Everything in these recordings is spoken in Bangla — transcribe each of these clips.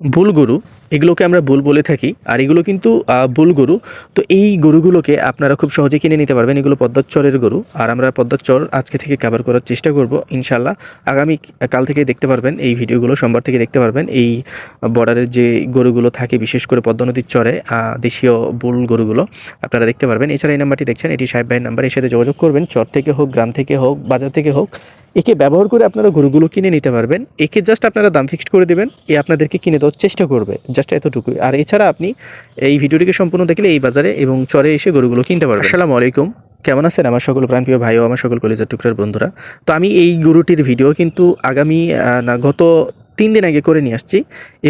বুল গরু এগুলোকে আমরা বুল বলে থাকি, আর এগুলো কিন্তু বুল গরু তো এই গরুগুলোকে আপনারা খুব সহজে কিনে নিতে পারবেন। এগুলো পদ্মাচরের গরু, আর আমরা পদ্মাচর আজকে থেকে কাভার করার চেষ্টা করব ইনশাল্লাহ আগামী কাল থেকে দেখতে পারবেন, এই ভিডিওগুলো সোমবার থেকে দেখতে পারবেন। এই বর্ডারের যে গরুগুলো থাকে, বিশেষ করে পদ্মা নদীর চরে দেশীয় বুল গরুগুলো, আপনারা দেখতে পারবেন। এছাড়া এই নাম্বারটি দেখছেন, এটি সাহেব ভাইয়ের নাম্বার, এর সাথে যোগাযোগ করবেন। চর থেকে হোক, গ্রাম থেকে হোক, বাজার থেকে হোক একে ব্যবহার করে আপনারা গরুগুলো কিনে নিতে পারবেন। একে জাস্ট আপনারা দাম ফিক্সড করে দেবেন, এ আপনাদেরকে কিনে দেওয়ার চেষ্টা করবে জাস্ট এতটুকুই। আর এছাড়া আপনি এই ভিডিওটিকে সম্পূর্ণ দেখলে এই বাজারে এবং চরে এসে গরুগুলো কিনতে পারবেন। আসসালামু আলাইকুম। কেমন আছেন আমার সকল প্রাণপ্রিয় ভাই ও আমার সকল কলেজের টুকরার বন্ধুরা? তো আমি এই গরুটির ভিডিও কিন্তু আগামী না গত তিন দিন আগে করে নিয়ে আসছি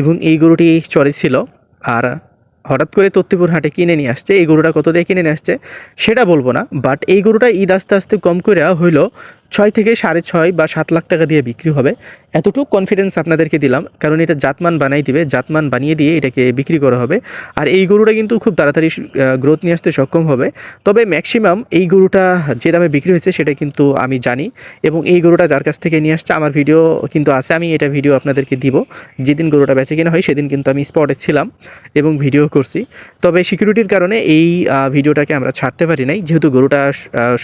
এবং এই গরুটি চরে ছিল। আর হঠাৎ করে তত্ত্বপুর হাটে কিনে নিয়ে আসছে, এই গরুটা কত দিয়ে কিনে নিয়ে আসছে সেটা বলব না বাট এই গরুটা ঈদ আস্তে আস্তে কম করে হইল ছয় থেকে সাড়ে ছয় বা সাত লাখ টাকা দিয়ে বিক্রি হবে। এতটুকু কনফিডেন্স আপনাদেরকে দিলাম, কারণ এটা জাতমান বানাই দিবে, জাতমান বানিয়ে দিয়ে এটাকে বিক্রি করা হবে। আর এই গরুটা কিন্তু খুব তাড়াতাড়ি গ্রোথ নিয়ে আসতে সক্ষম হবে। তবে ম্যাক্সিমাম এই গরুটা যে দামে বিক্রি হয়েছে সেটা কিন্তু আমি জানি এবং এই গরুটা যার কাছ থেকে নিয়ে আসছে, আমার ভিডিও কিন্তু আছে, আমি এটা ভিডিও আপনাদেরকে দিব। যেদিন গরুটা বেচে কেনা হয় সেদিন কিন্তু আমি স্পটে ছিলাম এবং ভিডিও করছি। তবে সিকিউরিটির কারণে এই ভিডিওটাকে আমরা ছাড়তে পারি নাই, যেহেতু গরুটা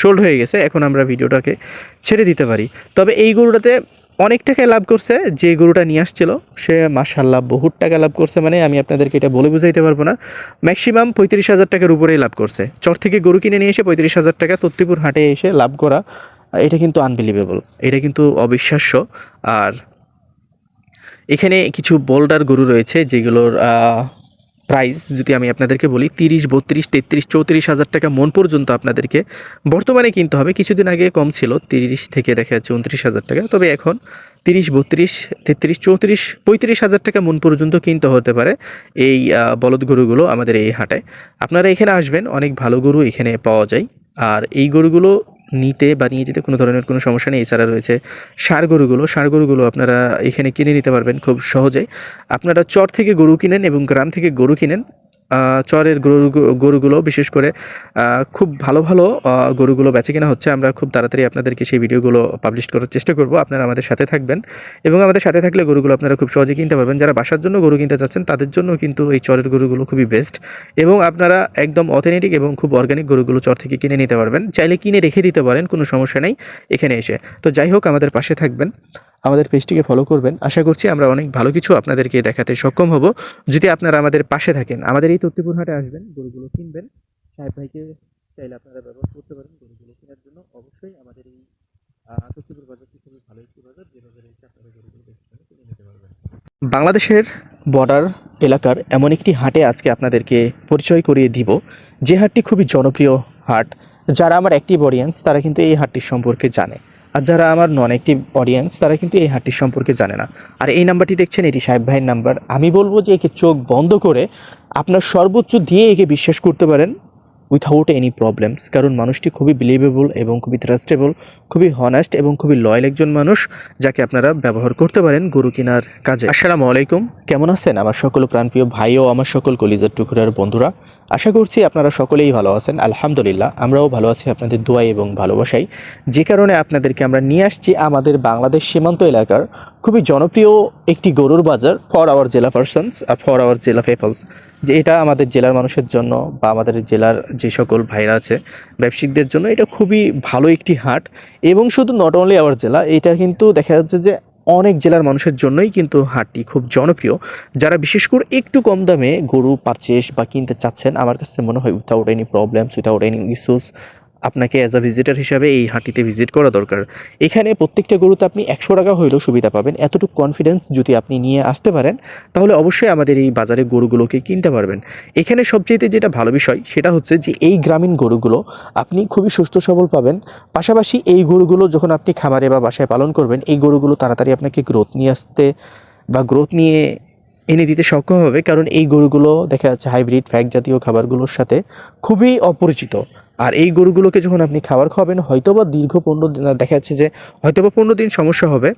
সোল্ড হয়ে গেছে, এখন আমরা ভিডিওটাকে ছেড়ে দিতে পারি। তবে এই গরুটাতে অনেক টাকায় লাভ করছে, যে গরুটা নিয়ে আসছিল, সে মাসাল্লাহ বহুত টাকা লাভ করছে মানে আমি আপনাদেরকে এটা বলে বুঝাইতে পারব না। ম্যাক্সিমাম পঁয়ত্রিশ হাজার টাকার উপরেই লাভ করছে। চর থেকে গরু কিনে নিয়ে এসে পঁয়ত্রিশ হাজার টাকা তত্তিপুর হাটে এসে লাভ করা, এটা কিন্তু আনবিলিভেবল এটা কিন্তু অবিশ্বাস্য। আর এখানে কিছু বোল্ডার গরু রয়েছে, যেগুলোর প্রাইস যদি আমি আপনাদেরকে বলি, তিরিশ, বত্রিশ, তেত্রিশ, চৌত্রিশ হাজার টাকা মন পর্যন্ত আপনাদেরকে বর্তমানে কিনতে হবে। কিছুদিন আগে কম ছিল, তিরিশ থেকে দেখা যাচ্ছে উনত্রিশ হাজার টাকা। তবে এখন তিরিশ, বত্রিশ, তেত্রিশ, চৌত্রিশ, পঁয়ত্রিশ হাজার টাকা মন পর্যন্ত কিনতে হতে পারে এই বলদ গরুগুলো আমাদের এই হাটে। আপনারা এখানে আসবেন, অনেক ভালো গরু এখানে পাওয়া যায়। আর এই গরুগুলো নিতে বা নিয়ে যেতে কোনো ধরনের কোনো সমস্যা নেই। এছাড়া রয়েছে সার গরুগুলো। সার গরুগুলো আপনারা এখানে কিনে নিতে পারবেন খুব সহজেই। আপনারা চর থেকে গরু কিনেন এবং গ্রাম থেকে গরু কিনেন। চরের গরু গরুগুলো, বিশেষ করে খুব ভালো ভালো গরুগুলো বেচে কেনা হচ্ছে। আমরা খুব তাড়াতাড়ি আপনাদেরকে সেই ভিডিওগুলো পাবলিশ করার চেষ্টা করব। আপনারা আমাদের সাথে থাকবেন এবং আমাদের সাথে থাকলে গরুগুলো আপনারা খুব সহজে কিনতে পারবেন। যারা বাসার জন্য গরু কিনতে চাচ্ছেন, তাদের জন্য কিন্তু এই চরের গরুগুলো খুবই বেস্ট এবং আপনারা একদম অথেন্টিক এবং খুব অর্গানিক গরুগুলো চর থেকে কিনে নিতে পারবেন। চাইলে কিনে রেখে দিতে পারেন, কোনো সমস্যা নেই এখানে এসে। তো যাই হোক, আমাদের পাশে থাকবেন। আমাদের পেজটিকে ফলো করবেন। আশা করছি আমরা অনেক ভালো কিছু আপনাদেরকে দেখাতে সক্ষম হব। যদি আপনারা আমাদের পাশে থাকেন, আমাদের এই তত্ত্বপুর হাটে আসবেন, গরুগুলো কিনবেন। সাহেব ভাইকে চাইলে আপনারা ব্যবহার করতে পারেন, গরুগুলো কেনার জন্য। অবশ্যই আমাদের এই তত্ত্বপুর বাজারটি খুবই ভালো একটি বাজার, যে বাজারে এসে আপনারা গরুগুলো কিনে নিতে পারবেন। বাংলাদেশের বর্ডার এলাকার এমন একটি হাটে আজকে আপনাদেরকে পরিচয় করিয়ে দিব। যে হাটটি খুবই জনপ্রিয় হাট, যারা আমার অ্যাক্টিভ অডিয়েন্স তারা কিন্তু এই হাটটির সম্পর্কে জানে। আর যারা আমার নন অ্যাক্টিভ অডিয়েন্স তারা কিন্তু এই হাটটির সম্পর্কে জানে না। আর এই নাম্বারটি দেখছেন, এটি সাহেব ভাইয়ের নাম্বার। আমি বলব যে একে চোখ বন্ধ করে আপনার সর্বোচ্চ দিয়ে একে বিশ্বাস করতে পারেন। উইথাউট এনি প্রবলেমস কারণ মানুষটি খুবই বিলিভেবল এবং খুবই ট্রাস্টেবল খুবই হনেস্ট এবং খুবই লয়াল একজন মানুষ যাকে আপনারা ব্যবহার করতে পারেন গরু কেনার কাজে। আসসালামু আলাইকুম। কেমন আছেন? আমার সকল প্রাণপ্রিয় ভাই ও আমার সকল কলিজার টুকরার বন্ধুরা। আশা করছি আপনারা সকলেই ভালো আছেন। আলহামদুলিল্লাহ, আমরাও ভালো আছি আপনাদের দোয়াই এবং ভালোবাসাই। যে কারণে আপনাদেরকে আমরা নিয়ে আসছি আমাদের বাংলাদেশ সীমান্ত এলাকার খুবই জনপ্রিয় একটি গরুর বাজার, ফর আওয়ার জেলা পার্সনস আর ফর আওয়ার জেলা পেপলস যে এটা আমাদের জেলার মানুষের জন্য বা আমাদের জেলার যে সকল ভাইরা আছে, ব্যবসায়িকদের জন্য এটা খুবই ভালো একটি হাট। এবং শুধু নট অনলি আওয়ার জেলা, এটা কিন্তু দেখা যাচ্ছে যে অনেক জেলার মানুষের জন্যই কিন্তু হাটটি খুব জনপ্রিয়। যারা বিশেষ করে একটু কম দামে গরু পারচেস বা কিনতে চাচ্ছেন, আমার কাছে মনে হয় without any problems without any issues আপনাকে অ্যাজ আ ভিজিটার হিসাবে এই হাটটিতে ভিজিট করা দরকার। এখানে প্রত্যেকটা গরুতে আপনি একশো টাকা হইলেও সুবিধা পাবেন। এতটুকু কনফিডেন্স যদি আপনি নিয়ে আসতে পারেন, তাহলে অবশ্যই আমাদের এই বাজারে গরুগুলোকে কিনতে পারবেন। এখানে সবচেয়ে যেটা ভালো বিষয়, সেটা হচ্ছে যে এই গ্রামীণ গরুগুলো আপনি খুবই সুস্থ সবল পাবেন। পাশাপাশি এই গরুগুলো যখন আপনি খামারে বা বাসায় পালন করবেন, এই গরুগুলো তাড়াতাড়ি আপনাকে গ্রোথ নিয়ে আসতে বা গ্রোথ নিয়ে এনে দিতে সক্ষম হবে, কারণ এই গরুগুলো দেখা যাচ্ছে হাইব্রিড ফ্যাক জাতীয় খাবারগুলোর সাথে খুবই অপরিচিত। আর এই গরুগুলোকে যখন আপনি খাবার খাওয়াবেন, হয়তোবা দীর্ঘ পনেরো দিন দেখা যাচ্ছে যে হয়তোবা পনেরো দিন সমস্যা হবে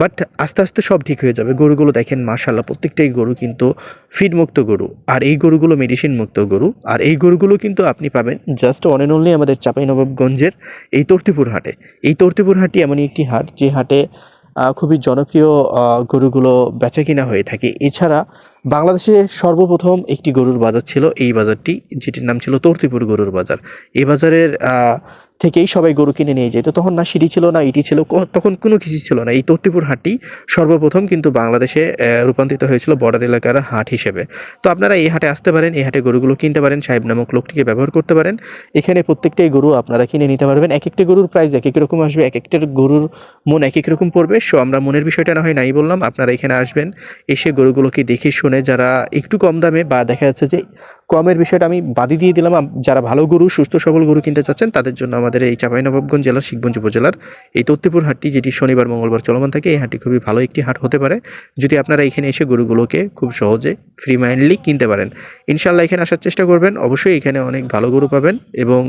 বাট আস্তে আস্তে সব ঠিক হয়ে যাবে। গরুগুলো দেখেন মাশাল্লাহ প্রত্যেকটাই গরু কিন্তু ফিড মুক্ত গরু। আর এই গরুগুলো মেডিসিন মুক্ত গরু। আর এই গরুগুলো কিন্তু আপনি পাবেন জাস্ট অন অ্যান্ড অনলি আমাদের চাঁপাইনবাবগঞ্জের এই তর্তিপুর হাটে। এই তর্তিপুর হাটটি এমনই একটি হাট, যে হাটে খুবই জনপ্রিয় গরুগুলো বেচা কিনা হয়ে থাকে। এছাড়া বাংলাদেশে সর্বপ্রথম একটি গরুর বাজার ছিল এই বাজারটি, যেটির নাম ছিল তর্তিপুর গরুর বাজার। এই বাজারের থেকেই সবাই গরু কিনে নিয়ে যেত তখন না সিঁড়ি ছিল না, ইটি ছিল তখন কোনো কিছু ছিল না। এই তর্তিপুর হাটটি সর্বপ্রথম কিন্তু বাংলাদেশে রূপান্তরিত হয়েছিল বর্ডার এলাকার হাট হিসেবে। তো আপনারা এই হাটে আসতে পারেন, এই হাটে গরুগুলো কিনতে পারেন, সাহেব নামক লোকটিকে ব্যবহার করতে পারেন। এখানে প্রত্যেকটাই গরু আপনারা কিনে নিতে পারবেন। এক একটি গরুর প্রাইস এক এক রকম আসবে এক একটার গরুর মন এক এক রকম পড়বে। সো আমরা মনের বিষয়টা না হয় নাই বললাম, আপনারা এখানে আসবেন, এসে গরুগুলোকে দেখে শুনে যারা একটু কম দামে বা দেখা যাচ্ছে যে কমের বিষয়টা আমি বাদি দিয়ে দিলাম। যারা ভালো গরু, সুস্থ সবল গরু কিনতে চাচ্ছেন, তাদের জন্য আমাদের এই চাঁপাইনবাবগঞ্জ জেলার শিখগঞ্জ উপজেলার এই তত্তিপুর হাটটি, যেটি শনিবার, মঙ্গলবার চলমান থাকে, এই হাটটি খুবই ভালো একটি হাট হতে পারে। যদি আপনারা এখানে এসে গরুগুলোকে খুব সহজে ফ্রি মাইন্ডলি কিনতে পারেন ইনশাল্লাহ এখানে আসার চেষ্টা করবেন। অবশ্যই এখানে অনেক ভালো গরু পাবেন এবং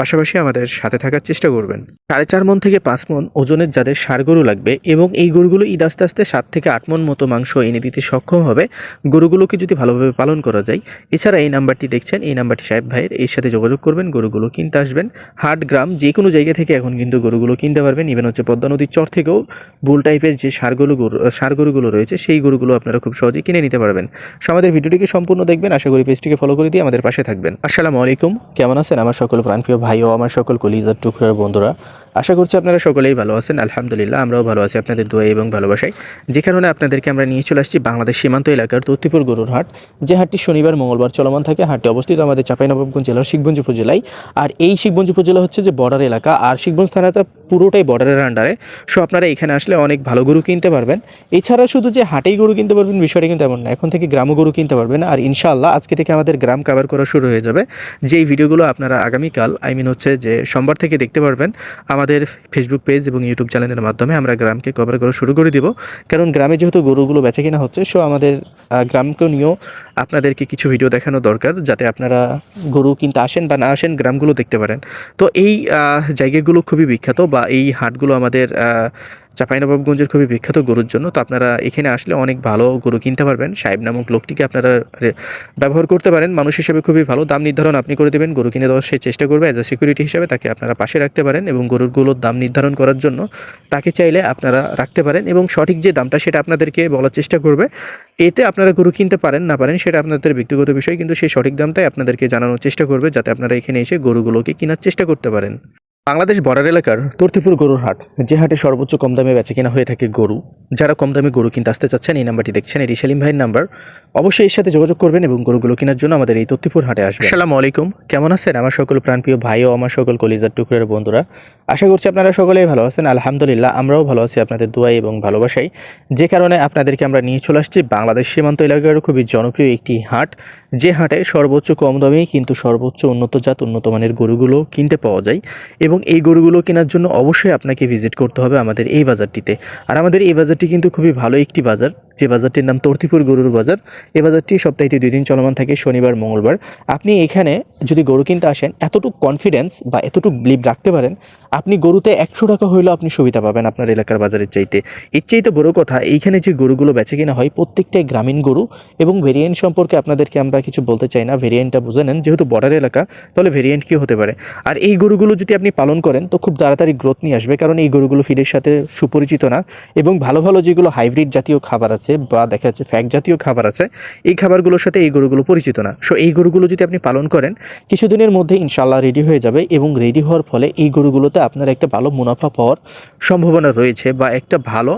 পাশাপাশি আমাদের সাথে থাকার চেষ্টা করবেন। সাড়ে চার মন থেকে পাঁচ মন ওজনের যাদের সার গরু লাগবে এবং এই গরুগুলো ঈদ আস্তে আস্তে সাত থেকে আট মন মতো মাংস এনে দিতে সক্ষম হবে, গরুগুলোকে যদি ভালোভাবে পালন করা যায়। এছাড়া এই নাম্বারটি দেখছেন, এই নাম্বারটি সাহেব ভাইয়ের, এর সাথে যোগাযোগ করবেন, গরুগুলো কিনতে আসবেন। হাট, গ্রাম, যে কোনো জায়গা থেকে এখন কিন্তু গরুগুলো কিনতে পারবেন। ইভেন হচ্ছে পদ্মা নদীর চর থেকেও বুল টাইপের যে সার গরু সার গরুগুলো রয়েছে, সেই গরুগুলো আপনারা খুব সহজেই কিনে নিতে পারবেন। সো আমাদের ভিডিওটিকে সম্পূর্ণ দেখবেন। আশা করি পেজটিকে ফলো করে দিয়ে আমাদের পাশে থাকবেন। আসসালামু আলাইকুম। কেমন আছেন? আমার সকল প্রাণপ্রিয় ভাই ও আমার সকল কলিজার টুকরার বন্ধুরা আশা করছি আপনারা সকলেই ভালো আছেন, আলহামদুলিল্লাহ আমরাও ভালো আছি আপনাদের দোয়া এবং ভালোবাসায়। যে কারণে আপনাদেরকে আমরা নিয়ে চলে আসছি বাংলাদেশ সীমান্ত এলাকার তত্তিপুর গরুর হাট। যে হাটটি শনিবার, মঙ্গলবার চলমান থাকে, হাটটি অবস্থিত আমাদের চাঁপাইনবাবগঞ্জ জেলার শিখগঞ্জ উপজেলায় আর এই শিখগঞ্জ উপজেলা হচ্ছে যে বর্ডার এলাকা, আর শিখগঞ্জ থানাটা পুরোটাই বর্ডারের আন্ডারে সো আপনারা এখানে আসলে অনেক ভালো গরু কিনতে পারবেন। এছাড়া শুধু যে হাটেই গরু কিনতে পারবেন, বিষয়টা কিন্তু এমন না। এখন থেকে গ্রামও গরু কিনতে পারবেন। আর ইনশাআল্লাহ আজকে থেকে আমাদের গ্রাম কাভার করা শুরু হয়ে যাবে। যেই ভিডিওগুলো আপনারা আগামীকাল আই মিন হচ্ছে যে সোমবার থেকে দেখতে পারবেন আমাদের ফেসবুক পেজ এবং ইউটিউব চ্যানেলের মাধ্যমে আমরা গ্রামকে কভার করা শুরু করে দিব। কারণ গ্রামে যেহেতু গরুগুলো বেচা কিনা হচ্ছে সো আমাদের গ্রামকে গ্রামকেও নিয়েও আপনাদেরকে কিছু ভিডিও দেখানো দরকার যাতে আপনারা গরু কিনতে আসেন বা না আসেন, গ্রামগুলো দেখতে পারেন। তো এই জায়গাগুলো খুবই বিখ্যাত বা এই হাটগুলো আমাদের চাঁপাইনবাবগঞ্জের খুবই বিখ্যাত গরুর জন্য। তো আপনারা এখানে আসলে অনেক ভালো গরু কিনতে পারবেন। সাহেব নামক লোকটিকে আপনারা ব্যবহার করতে পারেন। মানুষ হিসেবে খুবই ভালো। দাম নির্ধারণ আপনি করে দেবেন। গরু কিনে দেওয়ার সে চেষ্টা করবে অ্যাজ এ সিকিউরিটি হিসেবে। তাকে আপনারা পাশে রাখতে পারেন এবং গরুরগুলোর দাম নির্ধারণ করার জন্য তাকে চাইলে আপনারা রাখতে পারেন এবং সঠিক যে দামটা সেটা আপনাদেরকে বলার চেষ্টা করবে। এতে আপনারা গরু কিনতে পারেন, না পারেন সেটা আপনাদের ব্যক্তিগত বিষয়, কিন্তু সেই সঠিক দামটাই আপনাদেরকে জানানোর চেষ্টা করবে যাতে আপনারা এখানে এসে গরুগুলোকে কেনার চেষ্টা করতে পারেন। বাংলাদেশ বর্ডার এলাকার তর্তিপুর গরুর হাট, যে হাটে সর্বোচ্চ কম দামে বেচে কেনা হয়ে থাকে গরু। যারা কম দামে গরু কিনতে আসতে চাচ্ছেন, এই নাম্বারটি দেখছেন। এটি সেলিম ভাইয়ের নাম্বার। অবশ্যই এর সাথে যোগাযোগ করবেন এবং গরুগুলো কেনার জন্য আমাদের এই তর্তিপুর হাটে আসবেন। সালাম আলাইকুম। কেমন আছেন? আমার সকল প্রাণপ্রিয় ভাই ও আমার সকল কলিজার টুকরের বন্ধুরা। আশা করছি আপনারা সকলেই ভালো আছেন। আলহামদুলিল্লাহ, আমরাও ভালো আছি আপনাদের দোয়াই এবং ভালোবাসাই। যে কারণে আপনাদেরকে আমরা নিয়ে চলে আসছি বাংলাদেশ সীমান্ত এলাকার খুবই জনপ্রিয় একটি হাট। যে হাটে সর্বোচ্চ কম দামে কিন্তু সর্বোচ্চ উন্নত জাত, উন্নত মানের গরুগুলো কিনতে পাওয়া যায়। এবং এই গরুগুলো কেনার জন্য অবশ্যই আপনাকে ভিজিট করতে হবে আমাদের এই বাজারটিতে। আর আমাদের এই বাজারটি কিন্তু খুবই ভালো একটি বাজার। যে বাজারটির নাম তর্তিপুর গরুর বাজার এই বাজারটি সপ্তাহে দুই দিন চলমান থাকে, শনিবার, মঙ্গলবার। আপনি এখানে যদি গরু কিনতে আসেন, এতটুকু কনফিডেন্স বা এতটুকু বিলিভ রাখতে পারেন, আপনি গরুতে একশো টাকা হইলেও আপনি সুবিধা পাবেন আপনার এলাকার বাজারের চাইতে। এর চাইতে বড় কথা, এইখানে যে গরুগুলো বেচে কিনা হয়, প্রত্যেকটাই গ্রামীণ গরু এবং ভেরিয়েন্ট সম্পর্কে আপনাদেরকে আমরা কিছু বলতে চাই না ভেরিয়েন্টটা বুঝে নেন। যেহেতু বর্ডার এলাকা, তাহলে ভেরিয়েন্ট কি হতে পারে? আর এই গরুগুলো যদি আপনি পালন করেন, তো খুব তাড়াতাড়ি গ্রোথ নিয়ে আসবে, কারণ এই গরুগুলো ফিডের সাথে সুপরিচিত না এবং ভালো ভালো যেগুলো হাইব্রিড জাতীয় খাবার আছে বা দেখা যাচ্ছে ফ্যাক জাতীয় খাবার আছে, এই খাবারগুলোর সাথে এই গরুগুলো পরিচিত না। সো এই গরুগুলো যদি আপনি পালন করেন, কিছুদিনের মধ্যে ইনশাল্লাহ রেডি হয়ে যাবে এবং রেডি হওয়ার ফলে এই গরুগুলোতে আপনার একটা ভালো মুনাফা পাওয়ার সম্ভাবনা রয়েছে বা একটা ভালো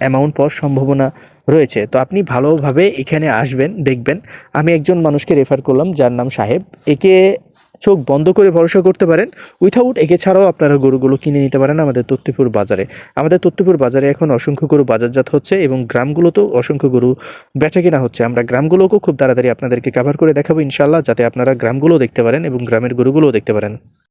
অ্যামাউন্ট পাওয়ার সম্ভাবনা রয়েছে। তো আপনি ভালোভাবে এখানে আসবেন, দেখবেন। আমি একজন মানুষকে রেফার করলাম যার নাম সাহেব। একে চোখ বন্ধ করে ভরসা করতে পারেন। উইথাউট একে ছাড়াও আপনারা গরুগুলো কিনে নিতে পারেন আমাদের তত্তিপুর বাজারে। আমাদের তত্তিপুর বাজারে এখন অসংখ্য গরু বাজারজাত হচ্ছে এবং গ্রামগুলোতেও অসংখ্য গরু বেচা কেনা হচ্ছে। আমরা গ্রামগুলোকেও খুব তাড়াতাড়ি আপনাদেরকে কাভার করে দেখাবো ইনশাল্লাহ যাতে আপনারা গ্রামগুলো দেখতে পারেন এবং গ্রামের গরুগুলোও দেখতে পারেন।